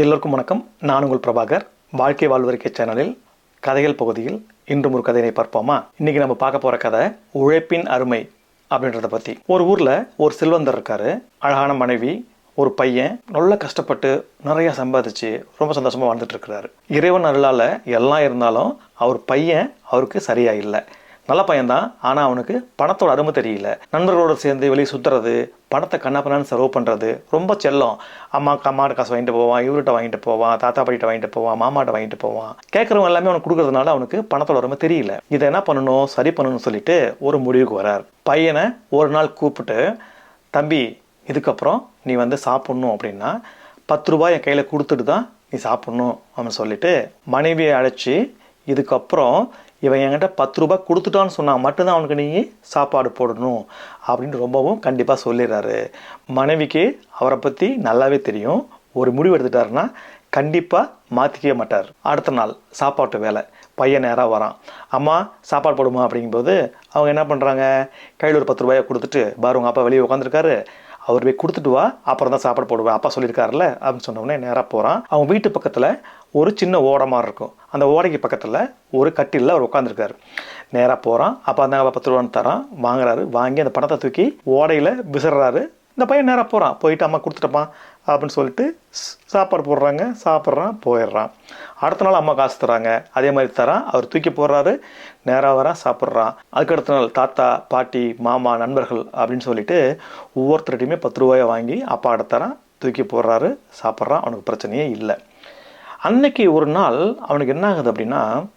எல்லோருக்கும் வணக்கம். நான் உங்கள் பிரபாகர். வாழ்க்கை வாழ்வறிக்கை சேனலில் கதைகள் பகுதியில் இன்றும் ஒரு கதையினை பார்ப்போமா? இன்றைக்கி நம்ம பார்க்க போகிற கதை உழைப்பின் அருமை அப்படின்றத பற்றி ஒரு ஊரில் ஒரு செல்வந்தர் இருக்கார். அழகான மனைவி ஒரு பையன் நல்லா கஷ்டப்பட்டு நிறையா சம்பாதிச்சு ரொம்ப சந்தோஷமாக வாழ்ந்துட்டு இருக்கிறாரு. இறைவன் அருளால எல்லாம் இருந்தாலும் அவர் பையன் அவருக்கு சரியாக இல்லை. நல்ல பையன்தான் ஆனால் அவனுக்கு பணத்தோட அருமை தெரியல. நண்பர்களோடு சேர்ந்து வெளியே சுற்றுறது பணத்தை கண்ணாப்பண்ணான்னு செலவு பண்ணுறது ரொம்ப செல்லம். அம்மா அம்மாட்ட காசு வாங்கிட்டு போவான் இவர்கிட்ட வாங்கிட்டு போவான் தாத்தா பாட்டிகிட்ட வாங்கிட்டு போவான் மாமாட்ட வாங்கிட்டு போவான். கேட்குறவங்க எல்லாமே அவனுக்கு கொடுக்கறதுனால அவனுக்கு பணத்தோட அருமை தெரியல. இதை என்ன பண்ணணும் சரி பண்ணணும்னு சொல்லிட்டு ஒரு முடிவுக்கு வரார். பையனை ஒரு நாள் கூப்பிட்டு தம்பி இதுக்கப்புறம் நீ வந்து சாப்பிட்ணும் அப்படின்னா பத்து ரூபாய் என் கையில் கொடுத்துட்டு தான் நீ சாப்பிட்ணும். அப்படின்னு சொல்லிட்டு மனைவியை அழைச்சி இதுக்கப்புறம் இவன் என்கிட்ட பத்து ரூபாய் கொடுத்துட்டான்னு சொன்னால் மட்டும்தான் அவனுக்கு நீ சாப்பாடு போடணும் அப்படின்னு ரொம்பவும் கண்டிப்பாக சொல்லிடுறாரு. மனைவிக்கு அவரை பற்றி நல்லாவே தெரியும். ஒரு முடிவு எடுத்துட்டாருன்னா கண்டிப்பாக மாற்றிக்கவே மாட்டார். அடுத்த நாள் சாப்பாட்டு வேலை. பையன் நேராக வரான். அம்மா சாப்பாடு போடுமா அப்படிங்கும்போது அவங்க என்ன பண்ணுறாங்க கையில் ஒரு பத்து ரூபாயை கொடுத்துட்டு பாரு உங்கள் அப்பா வெளியே உட்காந்துருக்காரு அவர் போய் கொடுத்துட்டு வா அப்புறம் தான் சாப்பாடு போடுவேன். அப்பா சொல்லியிருக்காருல்ல அப்படின்னு சொன்னோடனே நேராக போகிறான் அவங்க வீட்டு பக்கத்தில் ஒரு சின்ன ஓடமாக மாதிரி இருக்கும். அந்த ஓடைக்கு பக்கத்தில் ஒரு கட்டிலில் அவர் உட்காந்துருக்காரு நேராக போகிறான் அப்போ அந்த பத்து ரூபான்னு தரான் வாங்குறாரு வாங்கி அந்த பணத்தை தூக்கி ஓடையில் விசிறாரு. இந்த பையன் நேராக போகிறான் போயிட்டு அம்மா கொடுத்துட்டப்பான் அப்படின்னு சொல்லிட்டு சாப்பாடு போடுறாங்க சாப்பிட்றான் போயிடுறான். அடுத்த நாள் அம்மா காசு தராங்க அதே மாதிரி தரான் அவர் தூக்கி போடுறாரு நேராக வரான் சாப்பிட்றான். அதுக்கு அடுத்த நாள் தாத்தா பாட்டி மாமா நண்பர்கள் அப்படின்னு சொல்லிட்டு ஒவ்வொருத்தர்கிட்டையுமே பத்து ரூபாயை வாங்கி அப்பா தரான் தூக்கி போடுறாரு சாப்பிட்றான் அவனுக்கு பிரச்சனையே இல்லை. அன்னைக்கு ஒரு நாள் அவனுக்கு என்ன ஆகுது அப்படின்னா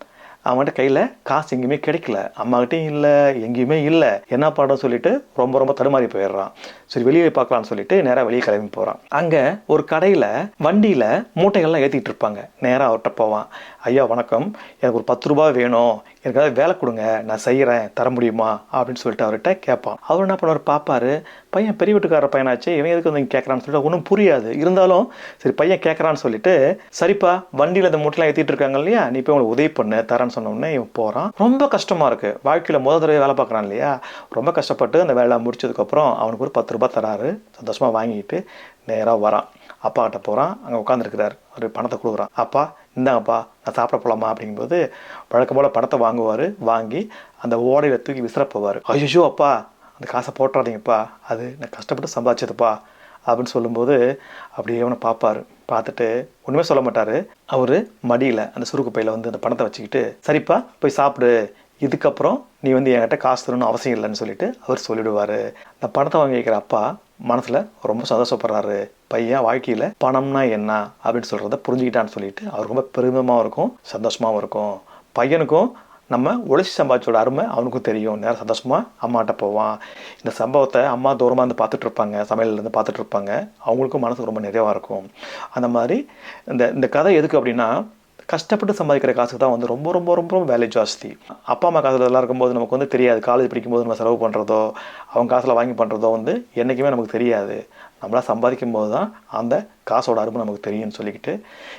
அவன்கிட்ட கையில் காசு எங்கேயுமே கிடைக்கல. அம்மாகிட்டையும் இல்லை எங்கேயுமே இல்லை. என்ன பண்ணுறோம் சொல்லிட்டு ரொம்ப ரொம்ப தடுமாறி போயிடுறான். சரி வெளியே பார்க்கலான்னு சொல்லிட்டு நேராக வெளியே கிளம்பி போகிறான் அங்கே ஒரு கடையில் வண்டியில் மூட்டைகள்லாம் ஏற்றிட்டு இருப்பாங்க. நேராக அவர்கிட்ட போவான். ஐயா வணக்கம். எனக்கு ஒரு பத்து ரூபாய் வேணும். எனக்கு ஏதாவது வேலை கொடுங்க நான் செய்கிறேன் தர முடியுமா? அப்படின்னு சொல்லிட்டு அவர்கிட்ட கேட்பான். அவர் என்ன பண்ணுவார் பார்ப்பாரு பையன் பெரிய வீட்டுக்கார பையனாச்சு இவன் எதுக்கு வந்து கேட்குறான்னு சொல்லிட்டு ஒன்றும் புரியாது. இருந்தாலும் சரி பையன் கேட்குறான்னு சொல்லிட்டு சரிப்பா வண்டியில் இந்த மூட்டைலாம் ஏற்றிட்டு இருக்காங்க இல்லையா நீ போய் உங்களுக்கு உதவி பண்ணு தரேன்னு சொன்னோடனே இவன் போகிறான் ரொம்ப கஷ்டமாக இருக்குது வாழ்க்கையில் முதல் தடவை வேலை பார்க்குறான் இல்லையா ரொம்ப கஷ்டப்பட்டு அந்த வேலை முடிச்சதுக்கப்புறம் அவனுக்கு ஒரு பத்து ரூபாய் தராரு. சந்தோஷமாக வாங்கிட்டு நேராக வரான். அப்பாகிட்ட போகிறான் அங்கே உட்காந்துருக்கிறார் ஒரு பணத்தை கொடுக்குறான். அப்பா இந்தாங்கப்பா நான் சாப்பிட போகலாமா அப்படிங்கும்போது வழக்கம் போல் பணத்தை வாங்குவார் வாங்கி அந்த ஓடையில் தூக்கி விசிற போவார் ஐயோ அப்பா அந்த காசை போட்டுறாதீங்கப்பா அது நான் கஷ்டப்பட்டு சம்பாதிச்சதுப்பா அப்படின்னு சொல்லும்போது அப்படியே அவனை பார்ப்பாரு. பார்த்துட்டு ஒன்றுமே சொல்ல மாட்டார். அவர் மடியில் அந்த சுருக்கு பையில் வந்து அந்த பணத்தை வச்சுக்கிட்டு சரிப்பா போய் சாப்பிடு இதுக்கப்புறம் நீ வந்து என்கிட்ட காசு தரணும்னு அவசியம் இல்லைன்னு சொல்லிட்டு அவர் சொல்லிவிடுவார் அந்த பணத்தை வாங்கி வைக்கிற அப்பா மனசில் ரொம்ப சந்தோஷப்படுறாரு. பையன் வாழ்க்கையில் பணம்னா என்ன அப்படின்னு சொல்கிறத புரிஞ்சுக்கிட்டான்னு சொல்லிட்டு அவர் ரொம்ப பெருமிதமாகவும் இருக்கும் சந்தோஷமாகவும் இருக்கும். பையனுக்கும் நம்ம உழைச்சி சம்பாதிச்சோட அருமை அவனுக்கும் தெரியும். நேரம் சந்தோஷமாக அம்மாட்ட போவான். இந்த சம்பவத்தை அம்மா தூரமாக இருந்து பார்த்துட்டு இருப்பாங்க பார்த்துட்ருப்பாங்க பார்த்துட்டு இருப்பாங்க. அவங்களுக்கும் மனசுக்கு ரொம்ப நிறைவாக இருக்கும். அந்த மாதிரி இந்த இந்த கதை எதுக்கு அப்படின்னா கஷ்டப்பட்டு சம்பாதிக்கிற காசுக்கு தான் வந்து ரொம்ப ரொம்ப ரொம்ப ரொம்ப வேலை ஜாஸ்தி. அப்பா அம்மா காசில் எல்லாம் இருக்கும்போது நமக்கு வந்து தெரியாது. காலேஜ் படிக்கும்போது நம்ம செலவு பண்ணுறதோ அவங்க காசில் வாங்கி பண்ணுறதோ வந்து என்றைக்குமே நமக்கு தெரியாது. நம்மளா சம்பாதிக்கும் போது தான் அந்த காசோட அருமை நமக்கு தெரியும்னு சொல்லிக்கிட்டு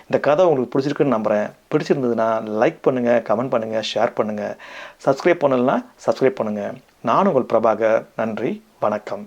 இந்த கதை உங்களுக்கு பிடிச்சிருக்குன்னு நம்புகிறேன் பிடிச்சிருந்ததுன்னா லைக் பண்ணுங்கள் கமெண்ட் பண்ணுங்கள் ஷேர் பண்ணுங்கள் சப்ஸ்கிரைப் பண்ணலைன்னா சப்ஸ்கிரைப் பண்ணுங்கள் நான் உங்கள் பிரபாகர். நன்றி வணக்கம்.